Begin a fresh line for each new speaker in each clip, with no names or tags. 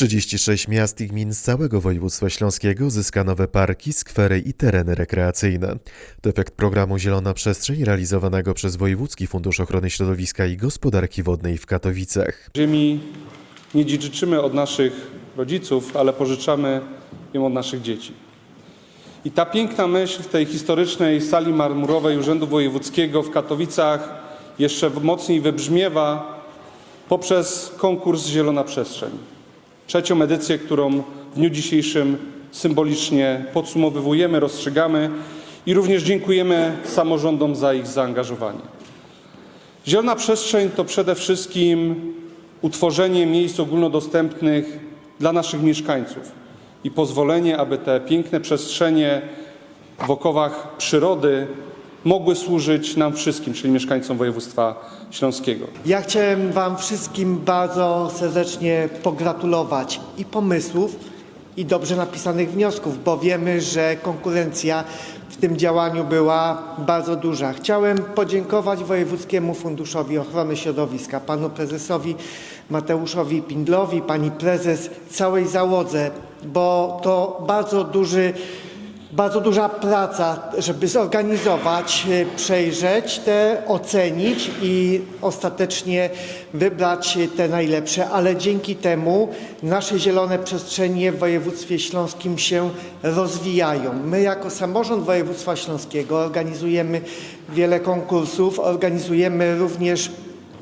36 miast i gmin z całego województwa śląskiego zyska nowe parki, skwery i tereny rekreacyjne. To efekt programu Zielona Przestrzeń realizowanego przez Wojewódzki Fundusz Ochrony Środowiska i Gospodarki Wodnej w Katowicach.
Ziemi nie dziedziczymy od naszych rodziców, ale pożyczamy ją od naszych dzieci. I ta piękna myśl w tej historycznej sali marmurowej Urzędu Wojewódzkiego w Katowicach jeszcze mocniej wybrzmiewa poprzez konkurs Zielona Przestrzeń. Trzecią edycję, którą w dniu dzisiejszym symbolicznie podsumowujemy, rozstrzygamy i również dziękujemy samorządom za ich zaangażowanie. Zielona przestrzeń to przede wszystkim utworzenie miejsc ogólnodostępnych dla naszych mieszkańców i pozwolenie, aby te piękne przestrzenie w okowach przyrody mogły służyć nam wszystkim, czyli mieszkańcom województwa śląskiego.
Ja chciałem Wam wszystkim bardzo serdecznie pogratulować i pomysłów, i dobrze napisanych wniosków, bo wiemy, że konkurencja w tym działaniu była bardzo duża. Chciałem podziękować Wojewódzkiemu Funduszowi Ochrony Środowiska, panu prezesowi Mateuszowi Pindlowi, pani prezes, całej załodze, bo to bardzo duży bardzo duża praca, żeby zorganizować, e, przejrzeć te, ocenić i ostatecznie wybrać te najlepsze, ale dzięki temu nasze zielone przestrzenie w województwie śląskim się rozwijają. My jako samorząd województwa śląskiego organizujemy wiele konkursów, organizujemy również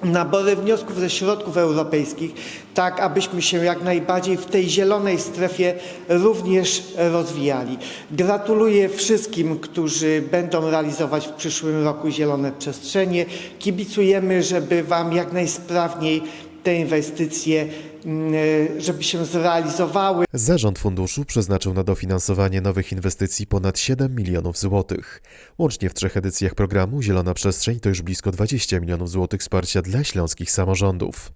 nabory wniosków ze środków europejskich, tak abyśmy się jak najbardziej w tej zielonej strefie również rozwijali. Gratuluję wszystkim, którzy będą realizować w przyszłym roku zielone przestrzenie. Kibicujemy, żeby Wam jak najsprawniej te inwestycje, mm, żeby się zrealizowały.
Zarząd funduszu przeznaczył na dofinansowanie nowych inwestycji ponad 7 milionów złotych. Łącznie w trzech edycjach programu Zielona Przestrzeń to już blisko 20 milionów złotych wsparcia dla śląskich samorządów.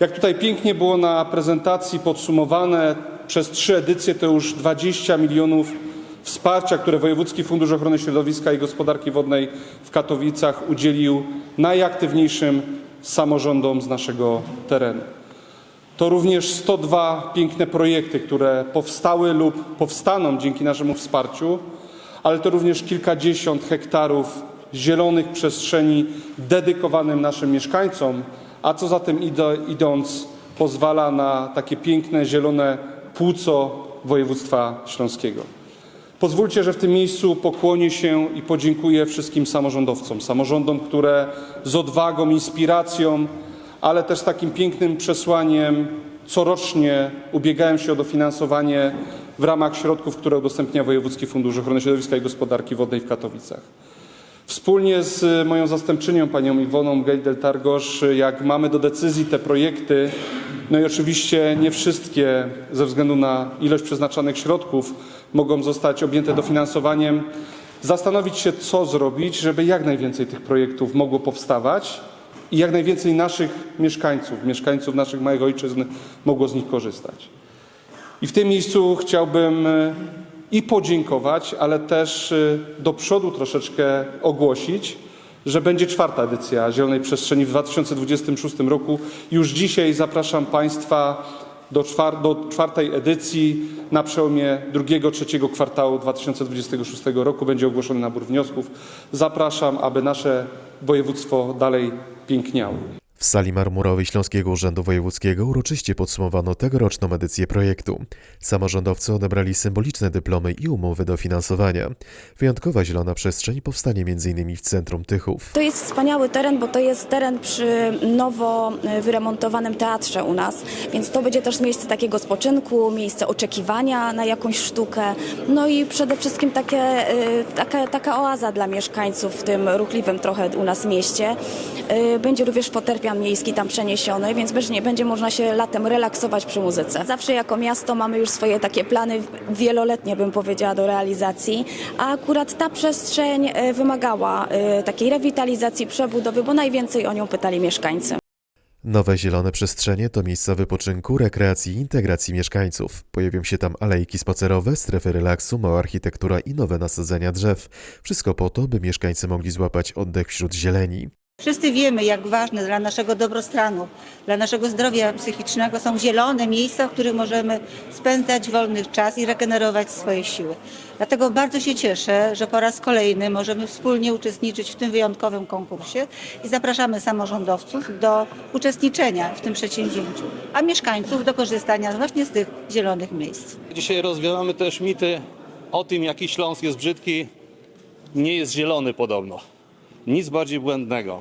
Jak tutaj pięknie było na prezentacji podsumowane, przez trzy edycje to już 20 milionów wsparcia, które Wojewódzki Fundusz Ochrony Środowiska i Gospodarki Wodnej w Katowicach udzielił najaktywniejszym samorządom z naszego terenu. To również 102 piękne projekty, które powstały lub powstaną dzięki naszemu wsparciu, ale to również kilkadziesiąt hektarów zielonych przestrzeni dedykowanym naszym mieszkańcom, a co za tym idąc pozwala na takie piękne zielone płuco województwa śląskiego. Pozwólcie, że w tym miejscu pokłonię się i podziękuję wszystkim samorządowcom, samorządom, które z odwagą, inspiracją, ale też takim pięknym przesłaniem corocznie ubiegają się o dofinansowanie w ramach środków, które udostępnia Wojewódzki Fundusz Ochrony Środowiska i Gospodarki Wodnej w Katowicach. Wspólnie z moją zastępczynią, panią Iwoną Gejdel-Targosz, jak mamy do decyzji te projekty, no i oczywiście nie wszystkie ze względu na ilość przeznaczanych środków mogą zostać objęte dofinansowaniem, zastanowić się, co zrobić, żeby jak najwięcej tych projektów mogło powstawać i jak najwięcej naszych mieszkańców, mieszkańców naszych małych ojczyzn mogło z nich korzystać. I w tym miejscu chciałbym e, i podziękować, ale też e, do przodu troszeczkę ogłosić, że będzie czwarta edycja Zielonej Przestrzeni w 2026 roku. Już dzisiaj zapraszam Państwa do, czwar- do czwartej edycji. Na przełomie drugiego, trzeciego kwartału 2026 roku będzie ogłoszony nabór wniosków. Zapraszam, aby nasze województwo dalej piękniało.
W sali marmurowej Śląskiego Urzędu Wojewódzkiego uroczyście podsumowano tegoroczną edycję projektu. Samorządowcy odebrali symboliczne dyplomy i umowy dofinansowania. Wyjątkowa zielona przestrzeń powstanie m.in. w centrum Tychów.
To jest wspaniały teren, bo to jest teren przy nowo e, wyremontowanym teatrze u nas, więc to będzie też miejsce takiego spoczynku, miejsce oczekiwania na jakąś sztukę, no i przede wszystkim takie, e, taka, taka oaza dla mieszkańców w tym ruchliwym trochę u nas mieście. E, Będzie również miejski tam przeniesiony, więc będzie, będzie można się latem relaksować przy muzyce. Zawsze jako miasto mamy już swoje takie plany wieloletnie, bym powiedziała, do realizacji, a akurat ta przestrzeń e, wymagała e, takiej rewitalizacji, przebudowy, bo najwięcej o nią pytali mieszkańcy.
Nowe zielone przestrzenie to miejsca wypoczynku, rekreacji i integracji mieszkańców. Pojawią się tam alejki spacerowe, strefy relaksu, mała architektura i nowe nasadzenia drzew. Wszystko po to, by mieszkańcy mogli złapać oddech wśród zieleni.
Wszyscy wiemy, jak ważne dla naszego dobrostanu, dla naszego zdrowia psychicznego są zielone miejsca, w których możemy spędzać wolny czas i regenerować swoje siły. Dlatego bardzo się cieszę, że po raz kolejny możemy wspólnie uczestniczyć w tym wyjątkowym konkursie i zapraszamy samorządowców do uczestniczenia w tym przedsięwzięciu, a mieszkańców do korzystania właśnie z tych zielonych miejsc.
Dzisiaj rozwiewamy też mity o tym, jaki Śląsk jest brzydki. Nie jest zielony podobno. Nic bardziej błędnego.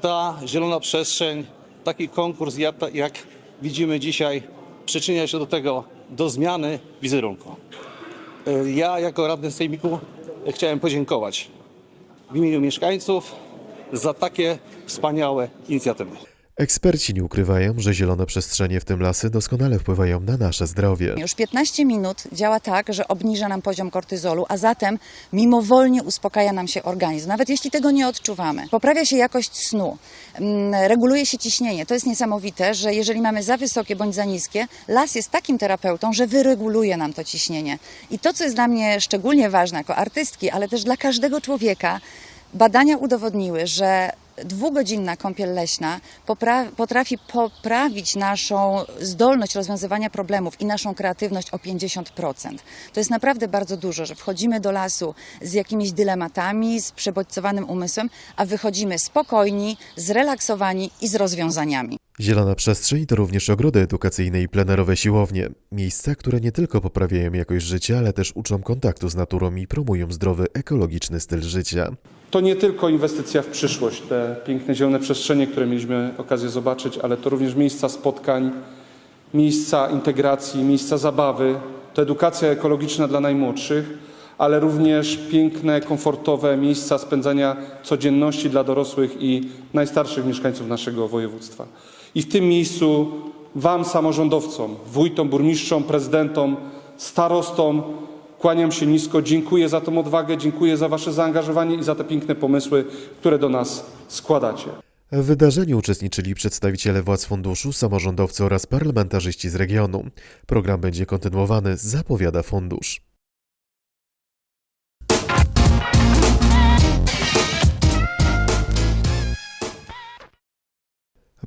Ta zielona przestrzeń, taki konkurs jak, widzimy dzisiaj, przyczynia się do tego, do zmiany wizerunku. E, Ja jako radny sejmiku chciałem podziękować w imieniu mieszkańców za takie wspaniałe inicjatywy.
Eksperci nie ukrywają, że zielone przestrzenie, w tym lasy, doskonale wpływają na nasze zdrowie.
Już 15 minut działa tak, że obniża nam poziom kortyzolu, a zatem mimowolnie uspokaja nam się organizm, nawet jeśli tego nie odczuwamy. Poprawia się jakość snu, mm, reguluje się ciśnienie. To jest niesamowite, że jeżeli mamy za wysokie bądź za niskie, las jest takim terapeutą, że wyreguluje nam to ciśnienie. I to, co jest dla mnie szczególnie ważne jako artystki, ale też dla każdego człowieka, badania udowodniły, że dwugodzinna kąpiel leśna potrafi poprawić naszą zdolność rozwiązywania problemów i naszą kreatywność o 50%. To jest naprawdę bardzo dużo, że wchodzimy do lasu z jakimiś dylematami, z przebodźcowanym umysłem, a wychodzimy spokojni, zrelaksowani i z rozwiązaniami.
Zielona przestrzeń to również ogrody edukacyjne i plenerowe siłownie. Miejsca, które nie tylko poprawiają jakość życia, ale też uczą kontaktu z naturą i promują zdrowy, ekologiczny styl życia.
To nie tylko inwestycja w przyszłość, te piękne zielone przestrzenie, które mieliśmy okazję zobaczyć, ale to również miejsca spotkań, miejsca integracji, miejsca zabawy, to edukacja ekologiczna dla najmłodszych, ale również piękne, komfortowe miejsca spędzania codzienności dla dorosłych i najstarszych mieszkańców naszego województwa. I w tym miejscu Wam, samorządowcom, wójtom, burmistrzom, prezydentom, starostom, kłaniam się nisko, dziękuję za tą odwagę, dziękuję za Wasze zaangażowanie i za te piękne pomysły, które do nas składacie.
W wydarzeniu uczestniczyli przedstawiciele władz funduszu, samorządowcy oraz parlamentarzyści z regionu. Program będzie kontynuowany, zapowiada fundusz.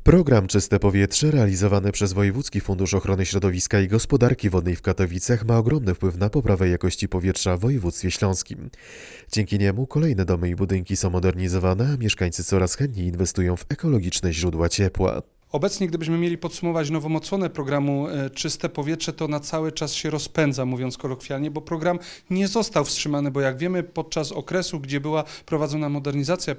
Program Czyste Powietrze realizowany przez Wojewódzki Fundusz Ochrony Środowiska i Gospodarki Wodnej w Katowicach ma ogromny wpływ na poprawę jakości powietrza w województwie śląskim. Dzięki niemu kolejne domy i budynki są modernizowane, a mieszkańcy coraz chętniej inwestują w ekologiczne źródła ciepła.
Obecnie, gdybyśmy mieli podsumować nową odsłonę programu e, Czyste Powietrze, to na cały czas się rozpędza, mówiąc kolokwialnie, bo program nie został wstrzymany, bo jak wiemy, podczas okresu, gdzie była prowadzona modernizacja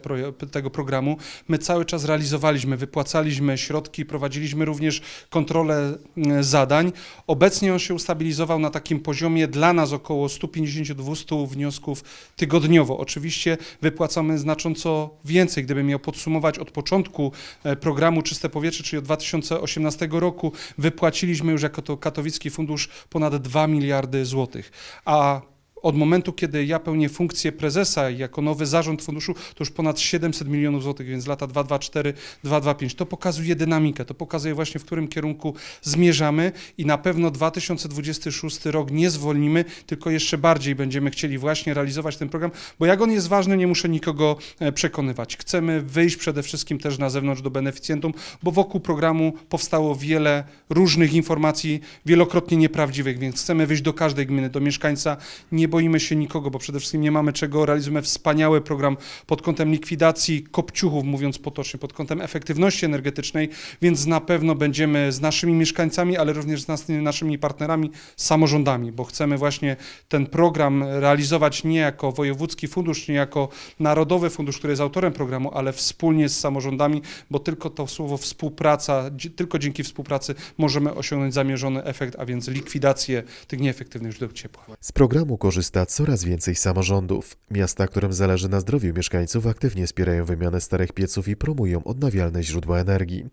tego programu, my cały czas realizowaliśmy, wypłacaliśmy środki, prowadziliśmy również kontrolę zadań. Obecnie on się ustabilizował na takim poziomie dla nas około 150-200 wniosków tygodniowo. Oczywiście wypłacamy znacząco więcej. Gdybym miał podsumować od początku e, programu Czyste Powietrze, czyli od 2018 roku, wypłaciliśmy już jako to Katowicki Fundusz ponad 2 miliardy złotych. A od momentu, kiedy ja pełnię funkcję prezesa jako nowy zarząd funduszu, to już ponad 700 milionów złotych, więc lata 224, 225. To pokazuje dynamikę, to pokazuje właśnie, w którym kierunku zmierzamy i na pewno 2026 rok nie zwolnimy, tylko jeszcze bardziej będziemy chcieli właśnie realizować ten program, bo jak on jest ważny, nie muszę nikogo e, przekonywać. Chcemy wyjść przede wszystkim też na zewnątrz do beneficjentów, bo wokół programu powstało wiele różnych informacji, wielokrotnie nieprawdziwych, więc chcemy wyjść do każdej gminy, do mieszkańca. Nie boimy się nikogo, bo przede wszystkim nie mamy czego. Realizujemy wspaniały program pod kątem likwidacji kopciuchów, mówiąc potocznie, pod kątem efektywności energetycznej, więc na pewno będziemy z naszymi mieszkańcami, ale również z nas, naszymi partnerami, samorządami, bo chcemy właśnie ten program realizować nie jako wojewódzki fundusz, nie jako narodowy fundusz, który jest autorem programu, ale wspólnie z samorządami, bo tylko to słowo współpraca, tylko dzięki współpracy możemy osiągnąć zamierzony efekt, a więc likwidację tych nieefektywnych źródeł ciepła.
Z programu korzysta coraz więcej samorządów. Miasta, którym zależy na zdrowiu mieszkańców, aktywnie wspierają wymianę starych pieców i promują odnawialne źródła energii.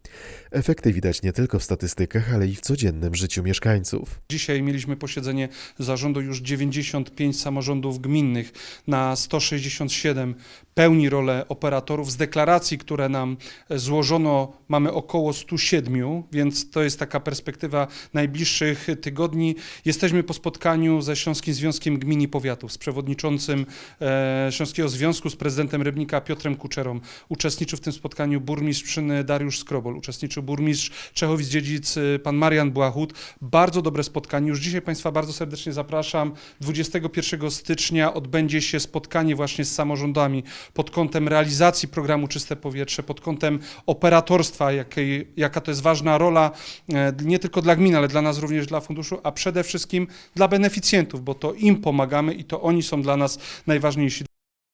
Efekty widać nie tylko w statystykach, ale i w codziennym życiu mieszkańców.
Dzisiaj mieliśmy posiedzenie zarządu już 95 samorządów gminnych na 167 pełni rolę operatorów. Z deklaracji, które nam e, złożono, mamy około 107, więc to jest taka perspektywa najbliższych tygodni. Jesteśmy po spotkaniu ze Śląskim Związkiem Gmin powiatów z przewodniczącym e, Śląskiego Związku z prezydentem Rybnika Piotrem Kuczerą. Uczestniczył w tym spotkaniu burmistrz Dariusz Skrobol, uczestniczył burmistrz Czechowic-Dziedzic y, pan Marian Błachut. Bardzo dobre spotkanie. Już dzisiaj Państwa bardzo serdecznie zapraszam. 21 stycznia odbędzie się spotkanie właśnie z samorządami pod kątem realizacji programu Czyste Powietrze, pod kątem operatorstwa, jakiej, jaka to jest ważna rola e, nie tylko dla gmin, ale dla nas również dla funduszu, a przede wszystkim dla beneficjentów, bo to im pomagamy i to oni są dla nas najważniejsi.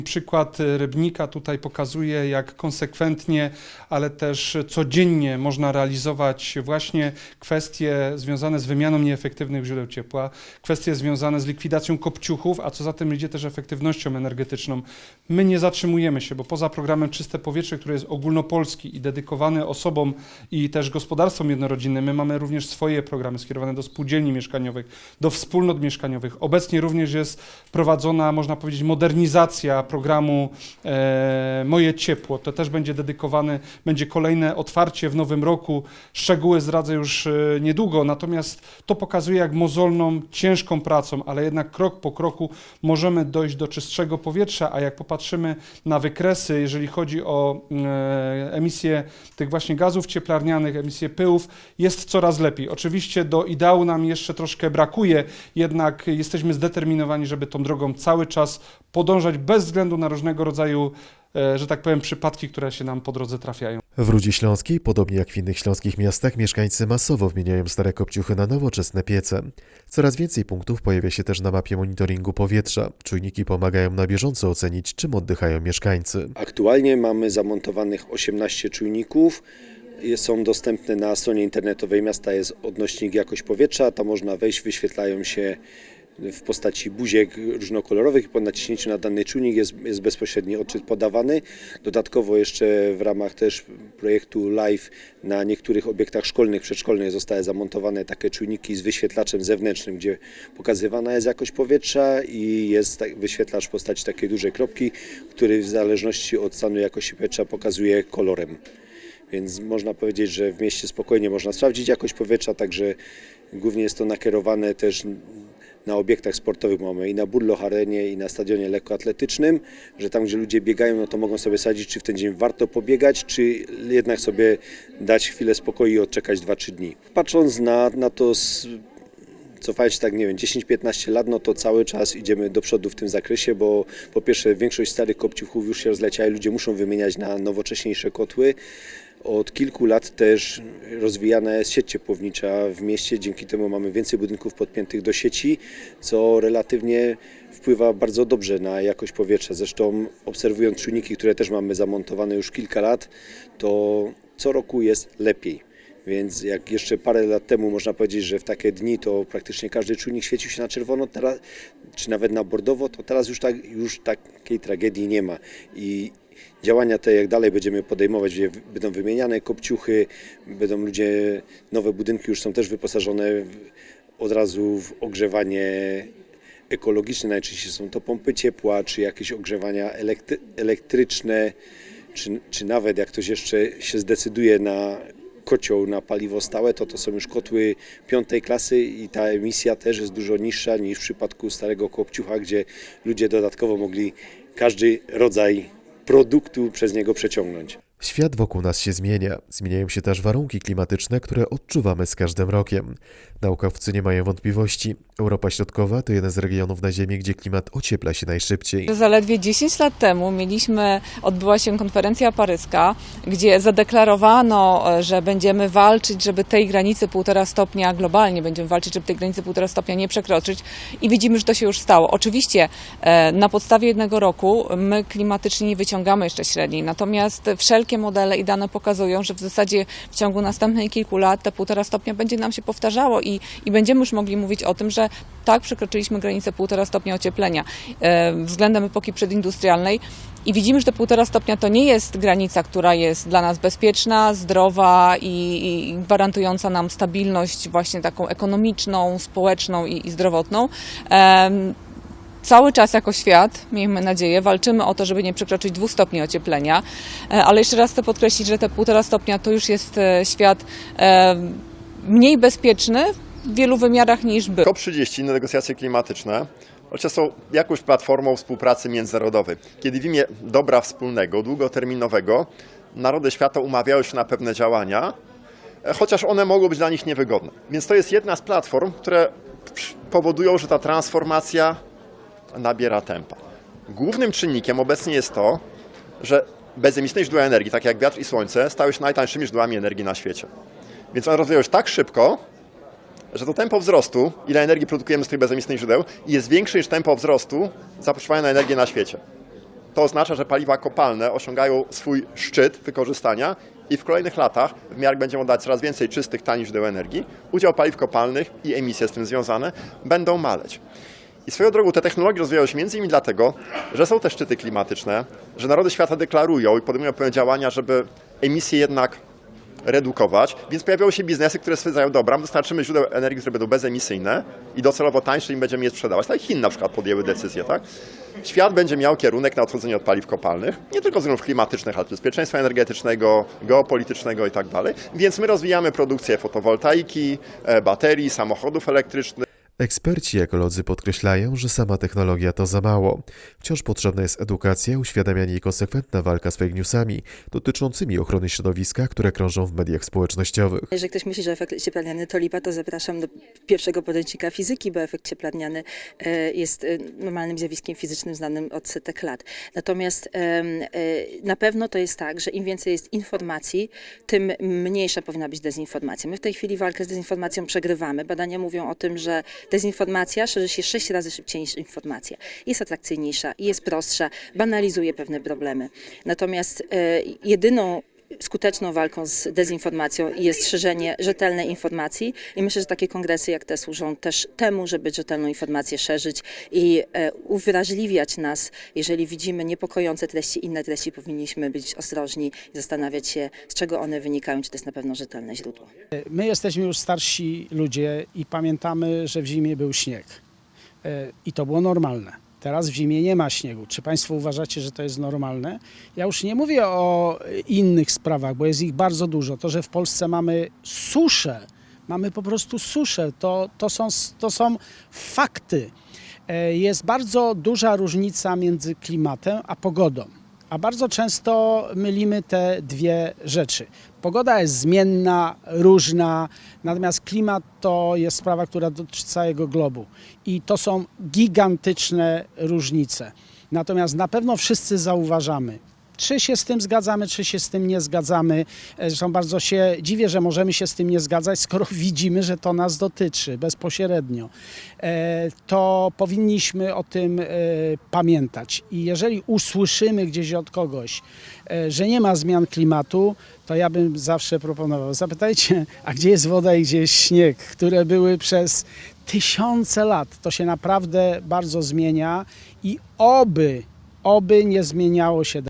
Przykład Rybnika tutaj pokazuje, jak konsekwentnie, ale też codziennie można realizować właśnie kwestie związane z wymianą nieefektywnych źródeł ciepła, kwestie związane z likwidacją kopciuchów, a co za tym idzie też efektywnością energetyczną. My nie zatrzymujemy się, bo poza programem Czyste Powietrze, który jest ogólnopolski i dedykowany osobom i też gospodarstwom jednorodzinnym, my mamy również swoje programy skierowane do spółdzielni mieszkaniowych, do wspólnot mieszkaniowych. Obecnie również jest prowadzona, można powiedzieć, modernizacja programu e, Moje Ciepło. To też będzie dedykowane, będzie kolejne otwarcie w nowym roku. Szczegóły zdradzę już e, niedługo, natomiast to pokazuje, jak mozolną, ciężką pracą, ale jednak krok po kroku możemy dojść do czystszego powietrza, a jak popatrzymy na wykresy, jeżeli chodzi o e, emisję tych właśnie gazów cieplarnianych, emisję pyłów, jest coraz lepiej. Oczywiście do ideału nam jeszcze troszkę brakuje, jednak jesteśmy zdeterminowani, żeby tą drogą cały czas podążać bez względu na różnego rodzaju, e, że tak powiem, przypadki, które się nam po drodze trafiają.
W Rudzie Śląskiej, podobnie jak w innych śląskich miastach, mieszkańcy masowo wymieniają stare kopciuchy na nowoczesne piece. Coraz więcej punktów pojawia się też na mapie monitoringu powietrza. Czujniki pomagają na bieżąco ocenić, czym oddychają mieszkańcy.
Aktualnie mamy zamontowanych 18 czujników. Jest- Są dostępne na stronie internetowej miasta, jest odnośnik jakość powietrza. Tam można wejść, wyświetlają się w postaci buziek różnokolorowych i po naciśnięciu na dany czujnik jest, jest bezpośredni odczyt podawany. Dodatkowo jeszcze w ramach też projektu LIFE na niektórych obiektach szkolnych, przedszkolnych zostały zamontowane takie czujniki z wyświetlaczem zewnętrznym, gdzie pokazywana jest jakość powietrza i jest wyświetlacz w postaci takiej dużej kropki, który w zależności od stanu jakości powietrza pokazuje kolorem. Więc można powiedzieć, że w mieście spokojnie można sprawdzić jakość powietrza, także głównie jest to nakierowane też na obiektach sportowych. Mamy i na Burloch Arenie, i na stadionie lekkoatletycznym, że tam, gdzie ludzie biegają, no to mogą sobie sadzić, czy w ten dzień warto pobiegać, czy jednak sobie dać chwilę spokoju i odczekać 2-3 dni. Patrząc na, na to z cofając się tak, nie wiem, 10-15 lat, no to cały czas idziemy do przodu w tym zakresie, bo po pierwsze większość starych kopciuchów już się rozleciała i ludzie muszą wymieniać na nowocześniejsze kotły. Od kilku lat też rozwijana jest sieć ciepłownicza w mieście, dzięki temu mamy więcej budynków podpiętych do sieci, co relatywnie wpływa bardzo dobrze na jakość powietrza. Zresztą obserwując czujniki, które też mamy zamontowane już kilka lat, to co roku jest lepiej. Więc jak jeszcze parę lat temu można powiedzieć, że w takie dni to praktycznie każdy czujnik świecił się na czerwono, teraz, czy nawet na bordowo, to teraz już, tak, już takiej tragedii nie ma. I działania te, jak dalej będziemy podejmować, będą wymieniane kopciuchy, będą ludzie, nowe budynki już są też wyposażone w, od razu w ogrzewanie ekologiczne, najczęściej są to pompy ciepła, czy jakieś ogrzewania elektry- elektryczne, czy, czy nawet jak ktoś jeszcze się zdecyduje na kocioł na paliwo stałe, to to są już kotły piątej klasy i ta emisja też jest dużo niższa niż w przypadku starego kopciucha, gdzie ludzie dodatkowo mogli każdy rodzaj produktu przez niego przeciągnąć.
Świat wokół nas się zmienia. Zmieniają się też warunki klimatyczne, które odczuwamy z każdym rokiem. Naukowcy nie mają wątpliwości. Europa Środkowa to jeden z regionów na Ziemi, gdzie klimat ociepla się najszybciej.
Zaledwie 10 lat temu mieliśmy, odbyła się konferencja paryska, gdzie zadeklarowano, że będziemy walczyć, żeby tej granicy półtora stopnia, globalnie będziemy walczyć, żeby tej granicy półtora stopnia nie przekroczyć i widzimy, że to się już stało. Oczywiście e, na podstawie jednego roku my klimatycznie nie wyciągamy jeszcze średniej, natomiast wszelkie modele i dane pokazują, że w zasadzie w ciągu następnych kilku lat te półtora stopnia będzie nam się powtarzało i, i będziemy już mogli mówić o tym, że tak, przekroczyliśmy granicę półtora stopnia ocieplenia e, względem epoki przedindustrialnej. I widzimy, że te półtora stopnia to nie jest granica, która jest dla nas bezpieczna, zdrowa i, i gwarantująca nam stabilność właśnie taką ekonomiczną, społeczną i, i zdrowotną. Cały czas jako świat, miejmy nadzieję, walczymy o to, żeby nie przekroczyć dwóch stopni ocieplenia, E, ale jeszcze raz chcę podkreślić, że te półtora stopnia to już jest e, świat e, mniej bezpieczny w wielu wymiarach niż był.
COP30, negocjacje klimatyczne, Chociaż są jakąś platformą współpracy międzynarodowej. Kiedy w imię dobra wspólnego, długoterminowego, narody świata umawiają się na pewne działania, chociaż one mogą być dla nich niewygodne. Więc to jest jedna z platform, które powodują, że ta transformacja nabiera tempa. Głównym czynnikiem obecnie jest to, że bezemisyjne źródła energii, takie jak wiatr i słońce, stały się najtańszymi źródłami energii na świecie. Więc one rozwijają się tak szybko, że to tempo wzrostu, ile energii produkujemy z tych bezemisyjnych źródeł, jest większe niż tempo wzrostu zapotrzebowania na energię na świecie. To oznacza, że paliwa kopalne osiągają swój szczyt wykorzystania i w kolejnych latach, w miarę jak będziemy oddać coraz więcej czystych, tanich źródeł energii, udział paliw kopalnych i emisje z tym związane będą maleć. I swoją drogą te technologie rozwijają się między innymi dlatego, że są te szczyty klimatyczne, że narody świata deklarują i podejmują pewne działania, żeby emisje jednak redukować, więc pojawiają się biznesy, które stwierdzają, dobra, dostarczymy źródeł energii, które będą bezemisyjne i docelowo tańsze i będziemy je sprzedawać. Tak jak Chiny na przykład podjęły decyzję, tak? Świat będzie miał kierunek na odchodzenie od paliw kopalnych, nie tylko ze względów klimatycznych, ale bezpieczeństwa energetycznego, geopolitycznego i tak dalej. Więc my rozwijamy produkcję fotowoltaiki, e, baterii, samochodów elektrycznych.
Eksperci ekolodzy podkreślają, że sama technologia to za mało. Wciąż potrzebna jest edukacja, uświadamianie i konsekwentna walka z fake newsami dotyczącymi ochrony środowiska, które krążą w mediach społecznościowych.
Jeżeli ktoś myśli, że efekt cieplarniany to lipa, to zapraszam do pierwszego podręcznika fizyki, bo efekt cieplarniany e, jest e, normalnym zjawiskiem fizycznym znanym od setek lat. Natomiast e, na pewno to jest tak, że im więcej jest informacji, tym mniejsza powinna być dezinformacja. My w tej chwili walkę z dezinformacją przegrywamy. Badania mówią o tym, że dezinformacja szerzy się sześć razy szybciej niż informacja. Jest atrakcyjniejsza, jest prostsza, banalizuje pewne problemy. Natomiast e, jedyną skuteczną walką z dezinformacją jest szerzenie rzetelnej informacji i myślę, że takie kongresy jak te służą też temu, żeby rzetelną informację szerzyć i e, uwrażliwiać nas, jeżeli widzimy niepokojące treści, inne treści, powinniśmy być ostrożni i zastanawiać się, z czego one wynikają, czy to jest na pewno rzetelne źródło.
My jesteśmy już starsi ludzie i pamiętamy, że w zimie był śnieg. E, I to było normalne. Teraz w zimie nie ma śniegu. Czy Państwo uważacie, że to jest normalne? Ja już nie mówię o innych sprawach, bo jest ich bardzo dużo. To, że w Polsce mamy suszę, mamy po prostu suszę, to, to, są, to są fakty. E, Jest bardzo duża różnica między klimatem a pogodą. A bardzo często mylimy te dwie rzeczy. Pogoda jest zmienna, różna, natomiast klimat to jest sprawa, która dotyczy całego globu. I to są gigantyczne różnice. Natomiast na pewno wszyscy zauważamy, czy się z tym zgadzamy, czy się z tym nie zgadzamy. E, Zresztą bardzo się dziwię, że możemy się z tym nie zgadzać, skoro widzimy, że to nas dotyczy bezpośrednio. E, To powinniśmy o tym e, pamiętać. I jeżeli usłyszymy gdzieś od kogoś, że nie ma zmian klimatu, to ja bym zawsze proponował, zapytajcie, a gdzie jest woda i gdzie jest śnieg, które były przez tysiące lat. To się naprawdę bardzo zmienia i oby, oby nie zmieniało się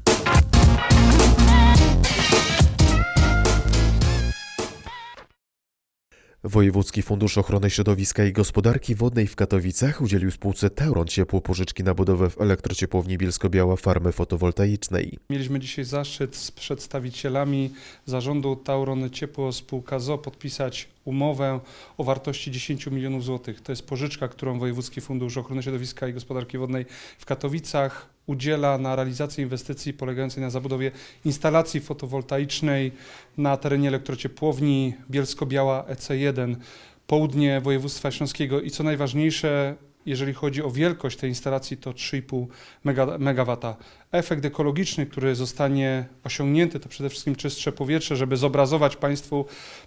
Wojewódzki Fundusz Ochrony Środowiska i Gospodarki Wodnej w Katowicach udzielił spółce Tauron Ciepło pożyczki na budowę w elektrociepłowni Bielsko-Biała farmy fotowoltaicznej.
Mieliśmy dzisiaj zaszczyt z przedstawicielami zarządu Tauron Ciepło Spółka ZO podpisać umowę o wartości 10 milionów złotych. To jest pożyczka, którą Wojewódzki Fundusz Ochrony Środowiska i Gospodarki Wodnej w Katowicach udziela na realizację inwestycji polegającej na zabudowie instalacji fotowoltaicznej na terenie elektrociepłowni Bielsko-Biała EC1, południe województwa śląskiego i co najważniejsze, jeżeli chodzi o wielkość tej instalacji, to 3,5 mega- megawata. Efekt ekologiczny, który zostanie osiągnięty, to przede wszystkim czystsze powietrze, żeby zobrazować Państwu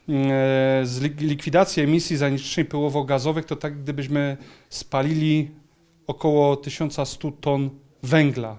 mm, e, likwidację emisji zanieczyszczeń pyłowo-gazowych, to tak gdybyśmy spalili około 1100 ton węgla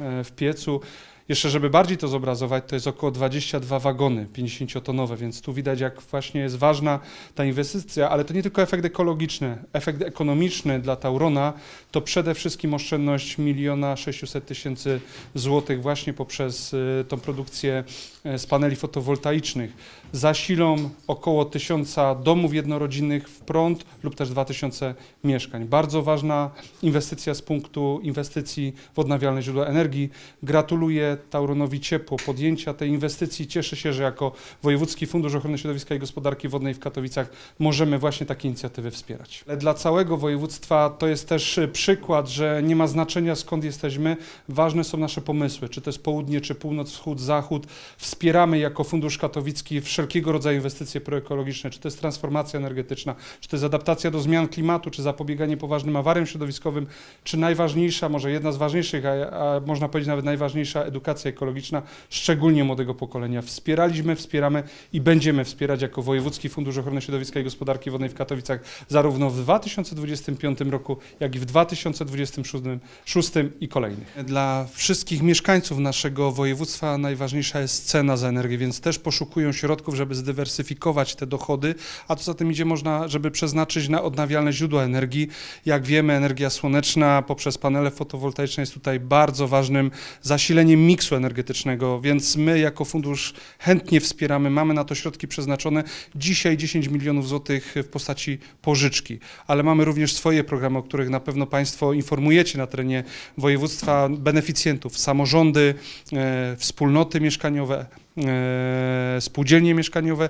e, w piecu. Jeszcze, żeby bardziej to zobrazować, to jest około 22 wagony 50-tonowe, więc tu widać, jak właśnie jest ważna ta inwestycja, ale to nie tylko efekt ekologiczny, efekt ekonomiczny dla Taurona to przede wszystkim oszczędność 1 600 tysięcy złotych właśnie poprzez y, tą produkcję y, z paneli fotowoltaicznych. Zasilą około 1000 domów jednorodzinnych w prąd lub też 2000 mieszkań. Bardzo ważna inwestycja z punktu inwestycji w odnawialne źródła energii. Gratuluję Tauronowi ciepło, podjęcia tej inwestycji. Cieszę się, że jako Wojewódzki Fundusz Ochrony Środowiska i Gospodarki Wodnej w Katowicach możemy właśnie takie inicjatywy wspierać. Ale Dla całego województwa to jest też y, przykład, że nie ma znaczenia skąd jesteśmy, ważne są nasze pomysły, czy to jest południe, czy północ, wschód, zachód. Wspieramy jako Fundusz Katowicki wszelkiego rodzaju inwestycje proekologiczne, czy to jest transformacja energetyczna, czy to jest adaptacja do zmian klimatu, czy zapobieganie poważnym awariom środowiskowym, czy najważniejsza, może jedna z ważniejszych, a, a można powiedzieć nawet najważniejsza, edukacja ekologiczna, szczególnie młodego pokolenia. Wspieraliśmy, wspieramy i będziemy wspierać jako Wojewódzki Fundusz Ochrony Środowiska i Gospodarki Wodnej w Katowicach zarówno w 2025 roku, jak i w 2026 6 i kolejnych. Dla wszystkich mieszkańców naszego województwa najważniejsza jest cena za energię, więc też poszukują środków, żeby zdywersyfikować te dochody, a co za tym idzie można, żeby przeznaczyć na odnawialne źródła energii. Jak wiemy, energia słoneczna poprzez panele fotowoltaiczne jest tutaj bardzo ważnym zasileniem miksu energetycznego, więc my jako fundusz chętnie wspieramy, mamy na to środki przeznaczone. Dzisiaj 10 milionów złotych w postaci pożyczki, ale mamy również swoje programy, o których na pewno Państwo informujecie na terenie województwa beneficjentów, samorządy, e, wspólnoty mieszkaniowe, e, spółdzielnie mieszkaniowe,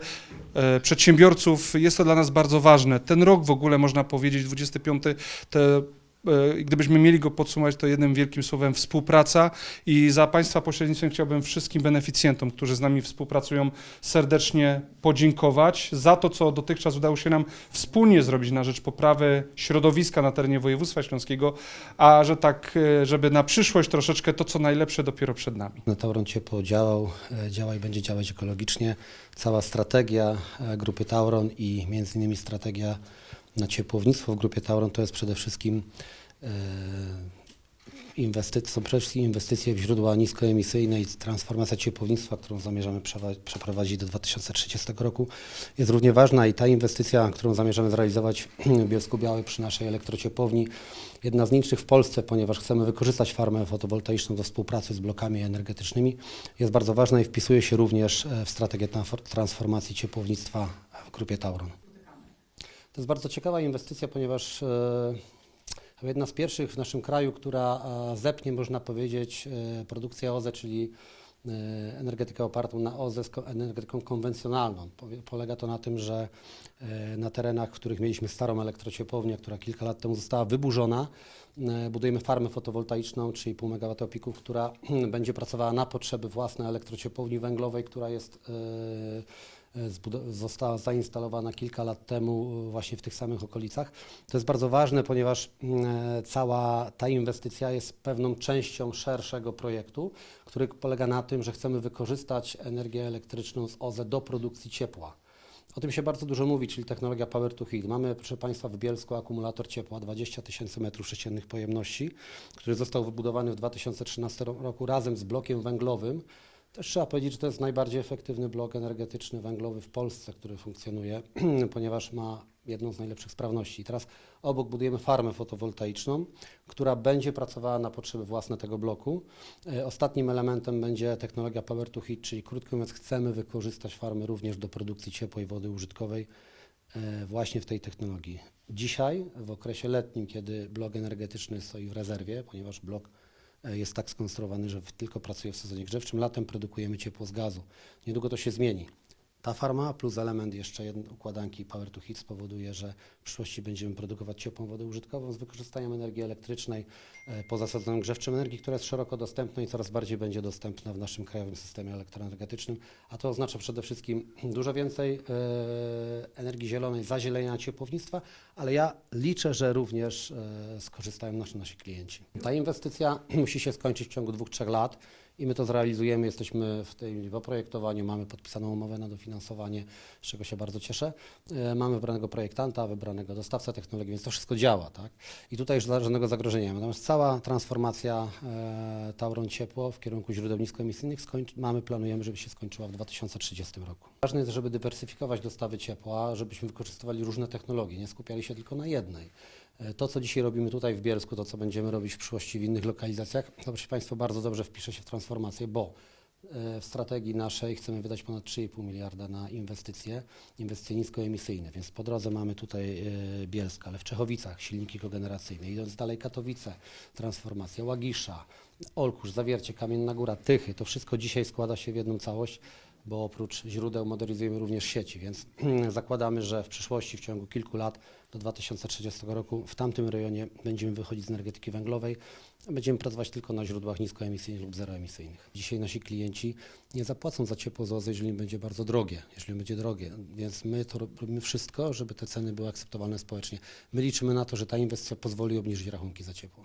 e, przedsiębiorców. Jest to dla nas bardzo ważne. Ten rok w ogóle można powiedzieć, 25, te e, Gdybyśmy mieli go podsumować, to jednym wielkim słowem współpraca i za Państwa pośrednictwem chciałbym wszystkim beneficjentom, którzy z nami współpracują, serdecznie podziękować za to, co dotychczas udało się nam wspólnie zrobić na rzecz poprawy środowiska na terenie województwa śląskiego, a że tak, e, żeby na przyszłość troszeczkę to, co najlepsze dopiero przed nami.
Na Tauron Ciepło działał, e, działa i będzie działać ekologicznie. Cała strategia e, grupy Tauron i między innymi strategia na ciepłownictwo w grupie Tauron to jest przede wszystkim e, inwestycje, są przede wszystkim inwestycje w źródła niskoemisyjne i transformacja ciepłownictwa, którą zamierzamy przeprowadzić do 2030 roku jest równie ważna i ta inwestycja, którą zamierzamy zrealizować w Bielsku Białej przy naszej elektrociepłowni, jedna z niższych w Polsce, ponieważ chcemy wykorzystać farmę fotowoltaiczną do współpracy z blokami energetycznymi, jest bardzo ważna i wpisuje się również e, w strategię transfor- transformacji ciepłownictwa w grupie Tauron. To jest bardzo ciekawa inwestycja, ponieważ e, jedna z pierwszych w naszym kraju, która e, zepnie, można powiedzieć, e, produkcję OZE, czyli energetykę opartą na OZE z energetyką konwencjonalną. Polega to na tym, że na terenach, w których mieliśmy starą elektrociepłownię, która kilka lat temu została wyburzona, budujemy farmę fotowoltaiczną 3,5 MW pików, która będzie pracowała na potrzeby własnej elektrociepłowni węglowej, która jest została zainstalowana kilka lat temu właśnie w tych samych okolicach. To jest bardzo ważne, ponieważ mm, cała ta inwestycja jest pewną częścią szerszego projektu, który polega na tym, że chcemy wykorzystać energię elektryczną z OZE do produkcji ciepła. O tym się bardzo dużo mówi, czyli technologia Power to Heat. Mamy, proszę Państwa, w Bielsku akumulator ciepła 20 tysięcy metrów sześciennych pojemności, który został wybudowany w 2013 ro- roku razem z blokiem węglowym. Też trzeba powiedzieć, że to jest najbardziej efektywny blok energetyczny węglowy w Polsce, który funkcjonuje, ponieważ ma jedną z najlepszych sprawności. Teraz obok budujemy farmę fotowoltaiczną, która będzie pracowała na potrzeby własne tego bloku. E, Ostatnim elementem będzie technologia Power to Heat, czyli krótko mówiąc chcemy wykorzystać farmy również do produkcji ciepłej wody użytkowej e, właśnie w tej technologii. Dzisiaj, w okresie letnim, kiedy blok energetyczny stoi w rezerwie, ponieważ blok jest tak skonstruowany, że tylko pracuje w sezonie grzewczym, latem produkujemy ciepło z gazu. Niedługo to się zmieni. Ta farma plus element jeszcze jednej układanki Power to Heat spowoduje, że w przyszłości będziemy produkować ciepłą wodę użytkową z wykorzystaniem energii elektrycznej e, poza sezonem grzewczym, energii, która jest szeroko dostępna i coraz bardziej będzie dostępna w naszym krajowym systemie elektroenergetycznym, a to oznacza przede wszystkim dużo więcej e, energii zielonej, zazielenia ciepłownictwa, ale ja liczę, że również e, skorzystają nasi, nasi klienci. Ta inwestycja musi się skończyć w ciągu dwóch, trzech lat i my to zrealizujemy. Jesteśmy w tej w oprojektowaniu, mamy podpisaną umowę na dofinansowanie, z czego się bardzo cieszę. E, Mamy wybranego projektanta, wybranego dostawcę technologii, więc to wszystko działa. Tak? I tutaj już żadnego zagrożenia. Natomiast cała transformacja e, Tauron Ciepło w kierunku źródeł niskoemisyjnych mamy, planujemy, żeby się skończyła w 2030 roku. Ważne jest, żeby dywersyfikować dostawy ciepła, żebyśmy wykorzystywali różne technologie, nie skupiali się tylko na jednej. E, To, co dzisiaj robimy tutaj w Bielsku, to, co będziemy robić w przyszłości w innych lokalizacjach, to proszę Państwa bardzo dobrze wpisze się w transformację, bo E, W strategii naszej chcemy wydać ponad 3,5 miliarda na inwestycje, inwestycje niskoemisyjne, więc po drodze mamy tutaj e, Bielsk, ale w Czechowicach silniki kogeneracyjne, idąc dalej Katowice, transformacja Łagisza, Olkusz, Zawiercie, Kamienna Góra, Tychy, to wszystko dzisiaj składa się w jedną całość, bo oprócz źródeł modernizujemy również sieci, więc zakładamy, że w przyszłości, w ciągu kilku lat do 2030 roku w tamtym rejonie będziemy wychodzić z energetyki węglowej, będziemy pracować tylko na źródłach niskoemisyjnych lub zeroemisyjnych. Dzisiaj nasi klienci nie zapłacą za ciepło z OZE, jeżeli będzie bardzo drogie, jeżeli będzie drogie, więc my to robimy wszystko, żeby te ceny były akceptowalne społecznie. My liczymy na to, że ta inwestycja pozwoli obniżyć rachunki za ciepło.